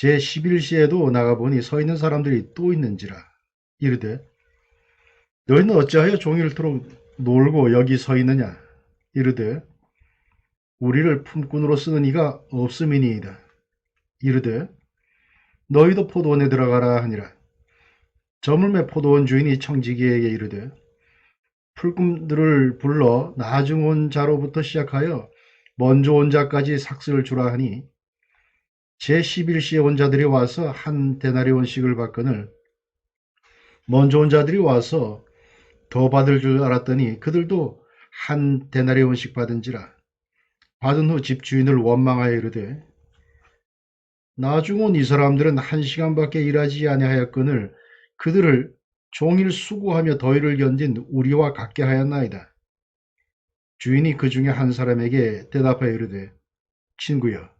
제11시에도 나가보니 서 있는 사람들이 또 있는지라 이르되 너희는 어찌하여 종일토록 놀고 여기 서 있느냐? 이르되 우리를 품꾼으로 쓰는 이가 없음이니이다. 이르되 너희도 포도원에 들어가라 하니라. 저물매 포도원 주인이 청지기에게 이르되 풀꾼들을 불러 나중 온 자로부터 시작하여 먼저 온 자까지 삭슬을 주라 하니 제11시에 온 자들이 와서 한 데나리온씩을 받거늘 먼저 온 자들이 와서 더 받을 줄 알았더니 그들도 한 데나리온씩 받은지라 받은 후 집주인을 원망하여 이르되 나중 온 이 사람들은 한 시간밖에 일하지 아니하였거늘 그들을 종일 수고하며 더위를 견딘 우리와 같게 하였나이다. 주인이 그 중에 한 사람에게 대답하여 이르되 친구여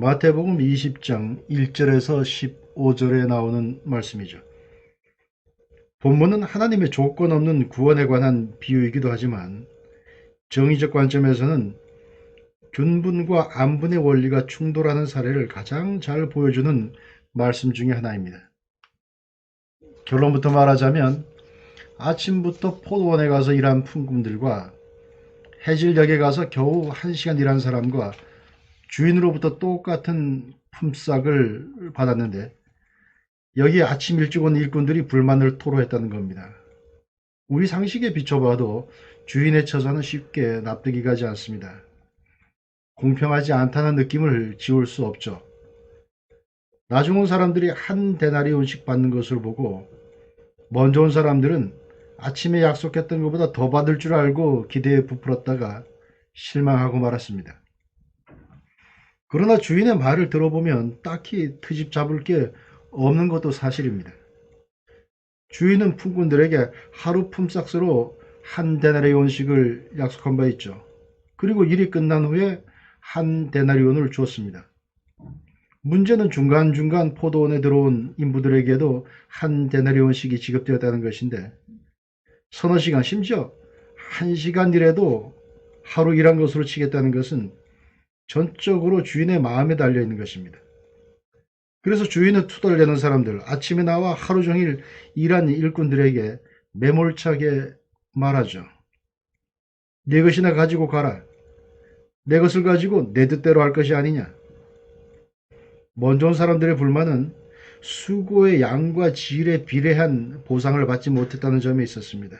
마태복음 20장 1절에서 15절에 나오는 말씀이죠. 본문은 하나님의 조건 없는 구원에 관한 비유이기도 하지만 정의적 관점에서는 균분과 안분의 원리가 충돌하는 사례를 가장 잘 보여주는 말씀 중의 하나입니다. 결론부터 말하자면 아침부터 포도원에 가서 일한 품꾼들과 해질녘에 가서 겨우 한 시간 일한 사람과 주인으로부터 똑같은 품삯을 받았는데 여기 아침 일찍 온 일꾼들이 불만을 토로했다는 겁니다. 우리 상식에 비춰봐도 주인의 처사는 쉽게 납득이 가지 않습니다. 공평하지 않다는 느낌을 지울 수 없죠. 나중 온 사람들이 한 데나리온씩 받는 것을 보고 먼저 온 사람들은 아침에 약속했던 것보다 더 받을 줄 알고 기대에 부풀었다가 실망하고 말았습니다. 그러나 주인의 말을 들어보면 딱히 트집 잡을 게 없는 것도 사실입니다. 주인은 품꾼들에게 하루 품삯으로 한 데나리온씩을 약속한 바 있죠. 그리고 일이 끝난 후에 한 데나리온을 주었습니다. 문제는 중간중간 포도원에 들어온 인부들에게도 한 데나리온씩이 지급되었다는 것인데 서너 시간 심지어 한 시간 일해도 하루 일한 것으로 치겠다는 것은 전적으로 주인의 마음에 달려 있는 것입니다. 그래서 주인은 투덜대는 사람들, 아침에 나와 하루 종일 일한 일꾼들에게 매몰차게 말하죠. 내 것이나 가지고 가라. 내 것을 가지고 내 뜻대로 할 것이 아니냐. 먼저 온 사람들의 불만은 수고의 양과 질에 비례한 보상을 받지 못했다는 점에 있었습니다.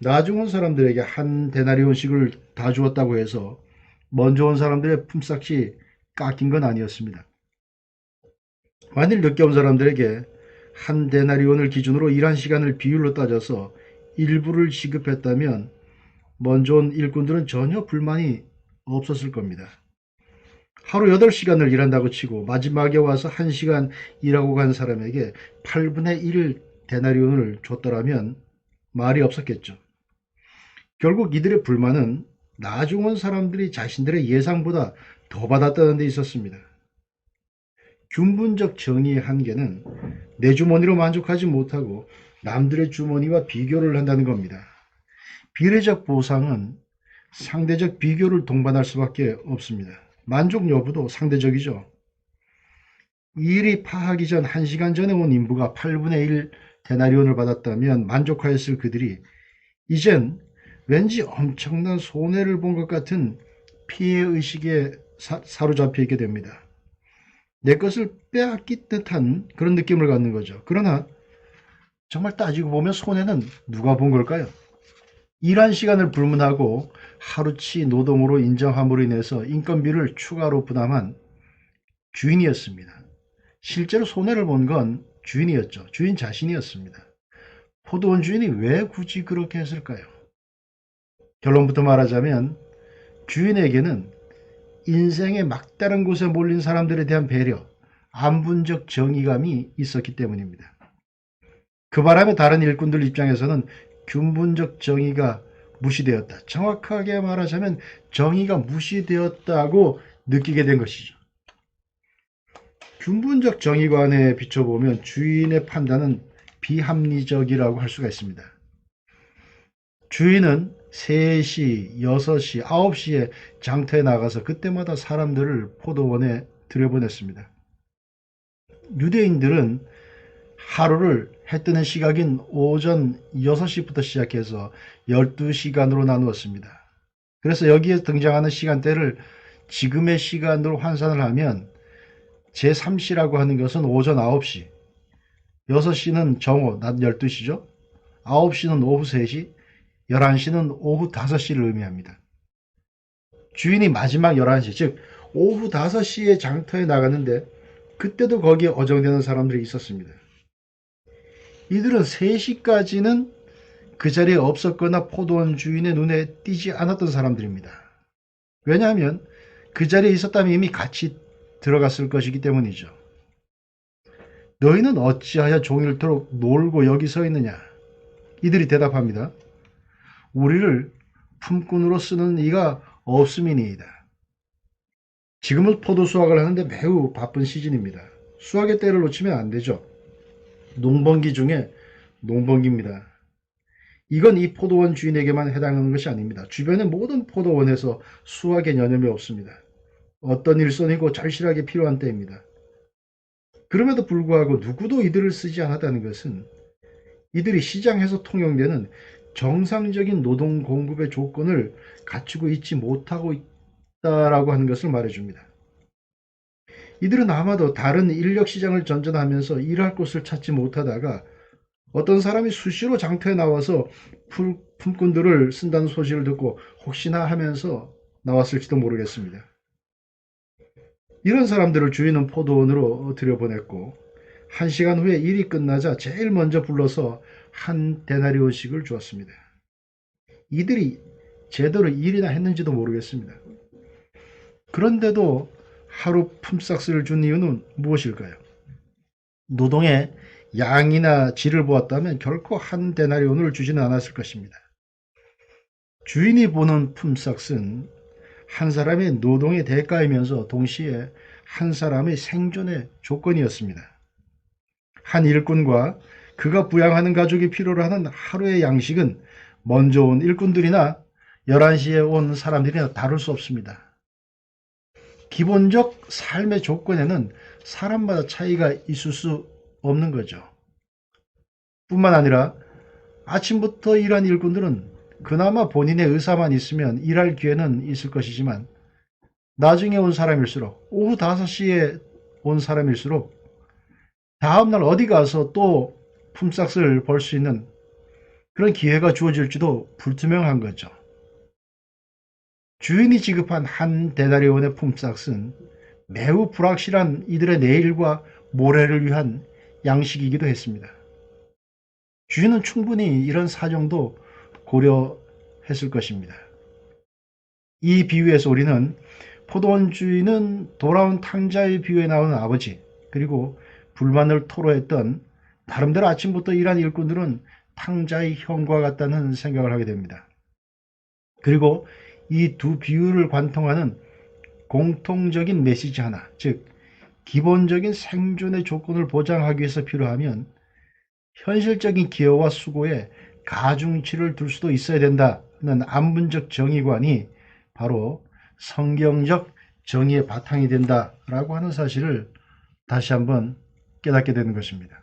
나중 온 사람들에게 한 데나리온씩을 다 주었다고 해서 먼저 온 사람들의 품삯이 깎인 건 아니었습니다. 만일 늦게 온 사람들에게 한 데나리온을 기준으로 일한 시간을 비율로 따져서 일부를 지급했다면 먼저 온 일꾼들은 전혀 불만이 없었을 겁니다. 하루 8시간을 일한다고 치고 마지막에 와서 1시간 일하고 간 사람에게 8분의 1 데나리온을 줬더라면 말이 없었겠죠. 결국 이들의 불만은 나중 온 사람들이 자신들의 예상보다 더 받았다는 데 있었습니다. 균분적 정의의 한계는 내 주머니로 만족하지 못하고 남들의 주머니와 비교를 한다는 겁니다. 비례적 보상은 상대적 비교를 동반할 수밖에 없습니다. 만족 여부도 상대적이죠. 일이 파하기 전 1시간 전에 온 인부가 8분의 1 데나리온을 받았다면 만족하였을 그들이 이젠 왠지 엄청난 손해를 본 것 같은 피해의식에 사, 사로잡혀 있게 됩니다. 내 것을 빼앗기 듯한 그런 느낌을 갖는 거죠. 그러나 정말 따지고 보면 손해는 누가 본 걸까요? 일한 시간을 불문하고 하루치 노동으로 인정함으로 인해서 인건비를 추가로 부담한 주인이었습니다. 실제로 손해를 본 건 주인이었죠. 주인 자신이었습니다. 포도원 주인이 왜 굳이 그렇게 했을까요? 결론부터 말하자면 주인에게는 인생의 막다른 곳에 몰린 사람들에 대한 배려, 안분적 정의감이 있었기 때문입니다. 그 바람에 다른 일꾼들 입장에서는 균분적 정의가 무시되었다. 정확하게 말하자면 정의가 무시되었다고 느끼게 된 것이죠. 균분적 정의관에 비춰보면 주인의 판단은 비합리적이라고 할 수가 있습니다. 주인은 3시, 6시, 9시에 장터에 나가서 그때마다 사람들을 포도원에 들여보냈습니다. 유대인들은 하루를 해 뜨는 시각인 오전 6시부터 시작해서 12시간으로 나누었습니다. 그래서 여기에 등장하는 시간대를 지금의 시간으로 환산을 하면 제3시라고 하는 것은 오전 9시, 6시는 정오, 낮 12시죠. 9시는 오후 3시, 11시는 오후 5시를 의미합니다. 주인이 마지막 11시, 즉 오후 5시에 장터에 나갔는데 그때도 거기에 어정되는 사람들이 있었습니다. 이들은 3시까지는 그 자리에 없었거나 포도원 주인의 눈에 띄지 않았던 사람들입니다. 왜냐하면 그 자리에 있었다면 이미 같이 들어갔을 것이기 때문이죠. 너희는 어찌하여 종일토록 놀고 여기 서 있느냐? 이들이 대답합니다. 우리를 품꾼으로 쓰는 이가 없음이니이다. 지금은 포도 수확을 하는데 매우 바쁜 시즌입니다. 수확의 때를 놓치면 안 되죠. 농번기 중에 농번기입니다. 이건 이 포도원 주인에게만 해당하는 것이 아닙니다. 주변의 모든 포도원에서 수확의 여념이 없습니다. 어떤 일손이고 절실하게 필요한 때입니다. 그럼에도 불구하고 누구도 이들을 쓰지 않았다는 것은 이들이 시장에서 통용되는 정상적인 노동 공급의 조건을 갖추고 있지 못하고 있다라고 하는 것을 말해줍니다. 이들은 아마도 다른 인력 시장을 전전하면서 일할 곳을 찾지 못하다가 어떤 사람이 수시로 장터에 나와서 품꾼들을 쓴다는 소식을 듣고 혹시나 하면서 나왔을지도 모르겠습니다. 이런 사람들을 주인은 포도원으로 들여보냈고 한 시간 후에 일이 끝나자 제일 먼저 불러서 한 데나리온씩을 주었습니다. 이들이 제대로 일이나 했는지도 모르겠습니다. 그런데도 하루 품삯을 준 이유는 무엇일까요? 노동의 양이나 질을 보았다면 결코 한 데나리온을 주지는 않았을 것입니다. 주인이 보는 품삯은 한 사람의 노동의 대가이면서 동시에 한 사람의 생존의 조건이었습니다. 한 일꾼과 그가 부양하는 가족이 필요로 하는 하루의 양식은 먼저 온 일꾼들이나 11시에 온 사람들이나 다를 수 없습니다. 기본적 삶의 조건에는 사람마다 차이가 있을 수 없는 거죠. 뿐만 아니라 아침부터 일한 일꾼들은 그나마 본인의 의사만 있으면 일할 기회는 있을 것이지만 나중에 온 사람일수록 오후 5시에 온 사람일수록 다음날 어디 가서 또 품삯을 벌 수 있는 그런 기회가 주어질지도 불투명한 거죠. 주인이 지급한 한 대다리온의 품삯은 매우 불확실한 이들의 내일과 모레를 위한 양식이기도 했습니다. 주인은 충분히 이런 사정도 고려했을 것입니다. 이 비유에서 우리는 포도원 주인은 돌아온 탕자의 비유에 나오는 아버지 그리고 불만을 토로했던 나름대로 아침부터 일한 일꾼들은 탕자의 형과 같다는 생각을 하게 됩니다. 그리고 이 두 비유를 관통하는 공통적인 메시지 하나, 즉 기본적인 생존의 조건을 보장하기 위해서 필요하면 현실적인 기여와 수고에 가중치를 둘 수도 있어야 된다는 안문적 정의관이 바로 성경적 정의의 바탕이 된다라고 하는 사실을 다시 한번 깨닫게 되는 것입니다.